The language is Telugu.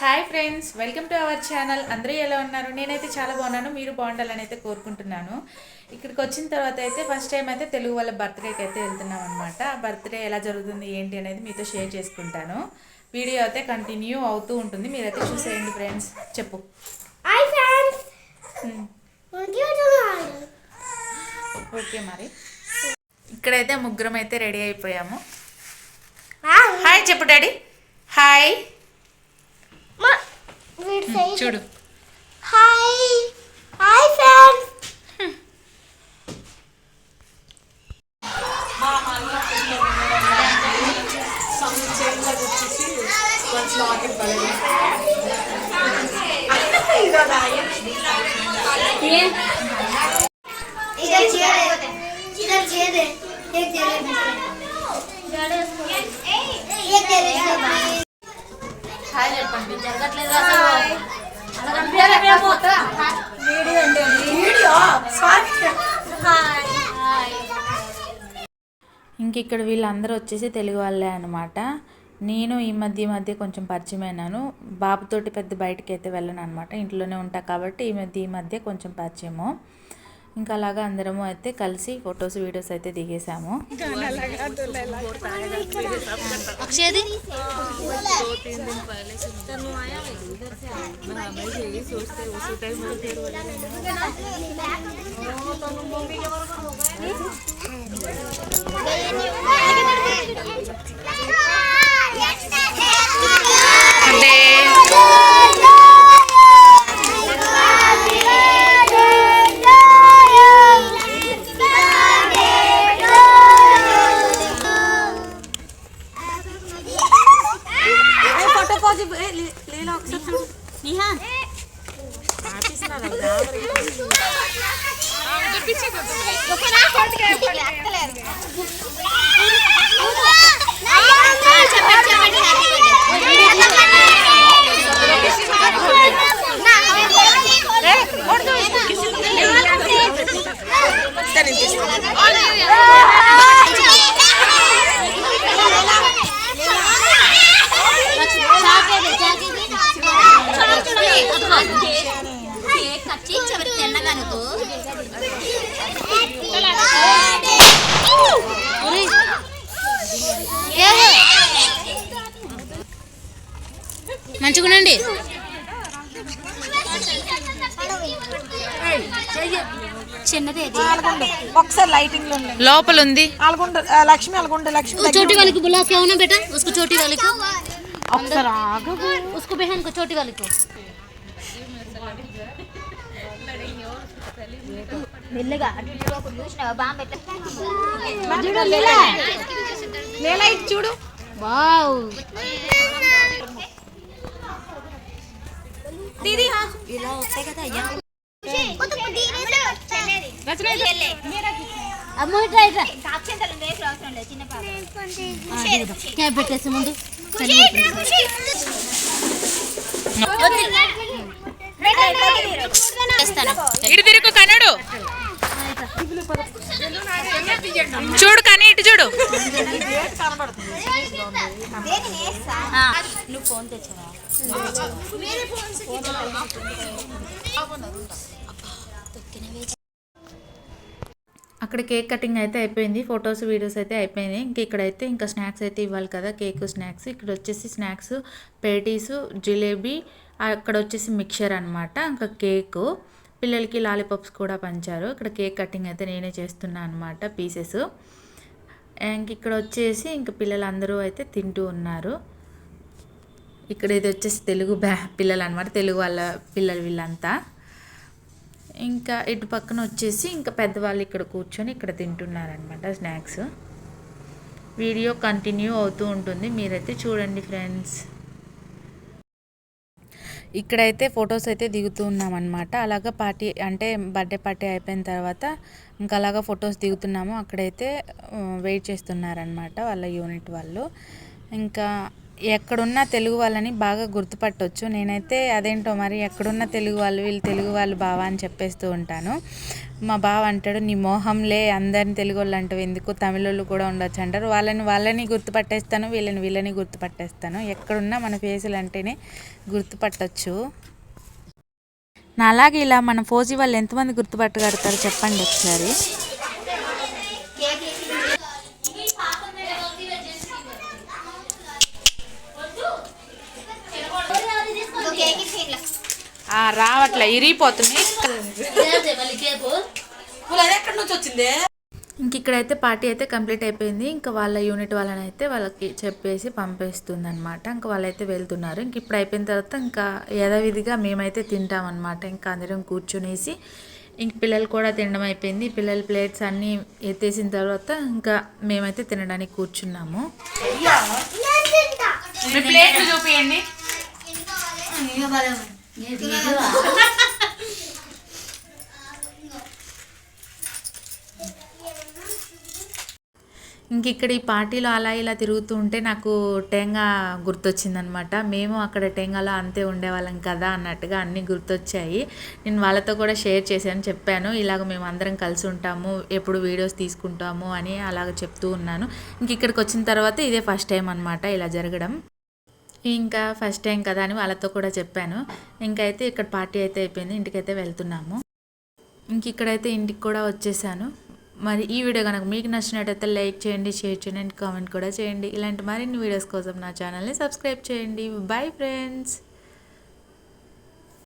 Hi friends welcome to our channel అందరూ ఎలా ఉన్నారు? నేనైతే చాలా బాగున్నాను. మీరు బాగుండాలని అయితే కోరుకుంటున్నాను. ఇక్కడికి వచ్చిన తర్వాత అయితే ఫస్ట్ టైం అయితే తెలుగు వాళ్ళ బర్త్డేకి అయితే వెళ్తున్నాం అనమాట ఆ బర్త్డే ఎలా జరుగుతుంది ఏంటి అనేది మీతో షేర్ చేసుకుంటాను. వీడియో అయితే కంటిన్యూ అవుతూ ఉంటుంది. మీరైతే చూసేయండి ఫ్రెండ్స్ చెప్పు. Hi friends Hmm. ఓకే మరి. ఇక్కడైతే ముగ్గురం అయితే రెడీ అయిపోయాము. హాయ్ చెప్పు డాడీ. హాయ్ చూడు హాయ్ హాయ్ ఫ్రెండ్స్ ఏం ఇంక ఇక్కడ వీళ్ళందరూ వచ్చేసి తెలుగు వాళ్ళే అనమాట నేను ఈ మధ్య ఈ మధ్య కొంచెం పరిచయం అయినాను. బాబుతోటి పెద్ద బయటికి అయితే వెళ్ళను అనమాట ఇంట్లోనే ఉంటా కాబట్టి ఈ మధ్య ఈ మధ్య కొంచెం పరిచయము. ఇంకా అలాగా అందరము అయితే కలిసి ఫొటోస్ వీడియోస్ అయితే దిగేసాము అక్షయ్ பீச்சு ఒకసారి లైటింగ్ లో ఉండండి లోపల ఉంది అలగుండ ఆ, లక్ష్మి అలగుండ లక్ష్మి वो छोटी वाली को बुला के आओ ना बेटा उसको छोटी वाली को ఒకసారి ఆగు उसको बहन को छोटी वाली को లేలా ఇది చూడు वाओ ఇలా వస్తాయి కదా అయ్యా అమ్మ ఇట్రా ఇట్రా క్యాబ్ పెట్టేసి ముందు. చేస్తాను. ఇటు తిరుగు కనడు చూడు కానీ ఇటు చూడు. నువ్వు ఫోన్ తెచ్చావా? అక్కడ కేక్ కటింగ్ అయితే అయిపోయింది. ఫొటోస్ వీడియోస్ అయితే అయిపోయినాయి. ఇంక ఇక్కడైతే ఇంకా స్నాక్స్ అయితే ఇవ్వాలి కదా. Cake snacks. ఇక్కడ వచ్చేసి స్నాక్స్ పేటీస్ జిలేబీ అక్కడ వచ్చేసి మిక్చర్ అనమాట ఇంకా కేకు. పిల్లలకి లాలీపాప్స్ కూడా పంచారు. ఇక్కడ కేక్ కటింగ్ అయితే నేనే చేస్తున్నా అనమాట పీసెస్. ఇంక ఇక్కడ వచ్చేసి ఇంక పిల్లలందరూ అయితే తింటూ ఉన్నారు. ఇక్కడ ఇది వచ్చేసి తెలుగు బ్యా పిల్లలు అనమాట తెలుగు వాళ్ళ పిల్లలు వీళ్ళంతా. ఇంకా ఇటు పక్కన వచ్చేసి ఇంకా పెద్దవాళ్ళు ఇక్కడ కూర్చొని ఇక్కడ తింటున్నారనమాట స్నాక్స్. వీడియో కంటిన్యూ అవుతూ ఉంటుంది. మీరైతే చూడండి ఫ్రెండ్స్. ఇక్కడైతే ఫొటోస్ అయితే దిగుతున్నాం అనమాట అలాగా పార్టీ అంటే బర్త్డే పార్టీ అయిపోయిన తర్వాత ఇంకా అలాగా ఫొటోస్ దిగుతున్నాము. అక్కడైతే వెయిట్ చేస్తున్నారనమాట వాళ్ళ యూనిట్ వాళ్ళు. ఇంకా ఎక్కడున్న తెలుగు వాళ్ళని బాగా గుర్తుపట్టొచ్చు. నేనైతే అదేంటో మరి ఎక్కడున్న తెలుగు వాళ్ళు వీళ్ళు తెలుగు వాళ్ళు బావా అని చెప్పేస్తూ ఉంటాను. మా బావ అంటాడు నీ మోహంలే అందరిని తెలుగు వాళ్ళు అంటావు. ఎందుకు? తమిళ వాళ్ళు కూడా ఉండొచ్చు అంటారు. వాళ్ళని వాళ్ళని గుర్తుపట్టేస్తాను వీళ్ళని వీళ్ళని గుర్తుపట్టేస్తాను. ఎక్కడున్నా మన ఫేసులు అంటేనే గుర్తుపట్టచ్చు. నాలాగే ఇలా మన ఫోజీ వాళ్ళు ఎంతమంది గుర్తుపట్టగలుగుతారు చెప్పండి ఒకసారి ఇంకో కేక్ ఇచ్చి ఇట్లా ఆ, రావట్లే ఇరిగిపోతుంది ఇంక ఇక్కడైతే పార్టీ అయితే కంప్లీట్ అయిపోయింది. ఇంకా వాళ్ళ యూనిట్ వాళ్ళని అయితే వాళ్ళకి చెప్పేసి పంపేస్తుంది అనమాట ఇంకా వాళ్ళైతే వెళ్తున్నారు. ఇంక ఇప్పుడు అయిపోయిన తర్వాత ఇంకా యథావిధిగా మేమైతే తింటామన్నమాట. ఇంకా అందరం కూర్చునేసి ఇంక పిల్లలు కూడా తినడం అయిపోయింది. పిల్లల ప్లేట్స్ అన్నీ ఎత్తేసిన తర్వాత ఇంకా మేమైతే తినడానికి కూర్చున్నాము. ప్లేట్లు చూపియండి. ఇంక ఇక్కడ ఈ పార్టీలో అలా ఇలా తిరుగుతూ ఉంటే నాకు టెంగా గుర్తొచ్చిందనమాట. మేము అక్కడ టెంగాలో అంతే ఉండేవాళ్ళం కదా అన్నట్టుగా అన్నీ గుర్తొచ్చాయి. నేను వాళ్ళతో కూడా షేర్ చేశాను చెప్పాను. ఇలాగ మేము అందరం కలిసి ఉంటాము ఎప్పుడు వీడియోస్ తీసుకుంటాము అని అలాగ చెప్తూ ఉన్నాను. ఇంక ఇక్కడికి వచ్చిన తర్వాత ఇదే ఫస్ట్ టైం అనమాట ఇలా జరగడం. ఇంకా ఫస్ట్ టైం కదా అని వాళ్ళతో కూడా చెప్పాను. ఇంకైతే ఇక్కడ పార్టీ అయితే అయిపోయింది. ఇంటికైతే వెళ్తున్నాము. ఇంక ఇక్కడైతే ఇంటికి కూడా వచ్చేసాను. మరి ఈ వీడియో కనుక మీకు నచ్చినట్టయితే లైక్ చేయండి షేర్ చేయండి కామెంట్ కూడా చేయండి. ఇలాంటి మరిన్ని వీడియోస్ కోసం నా ఛానల్ని సబ్స్క్రైబ్ చేయండి. Bye friends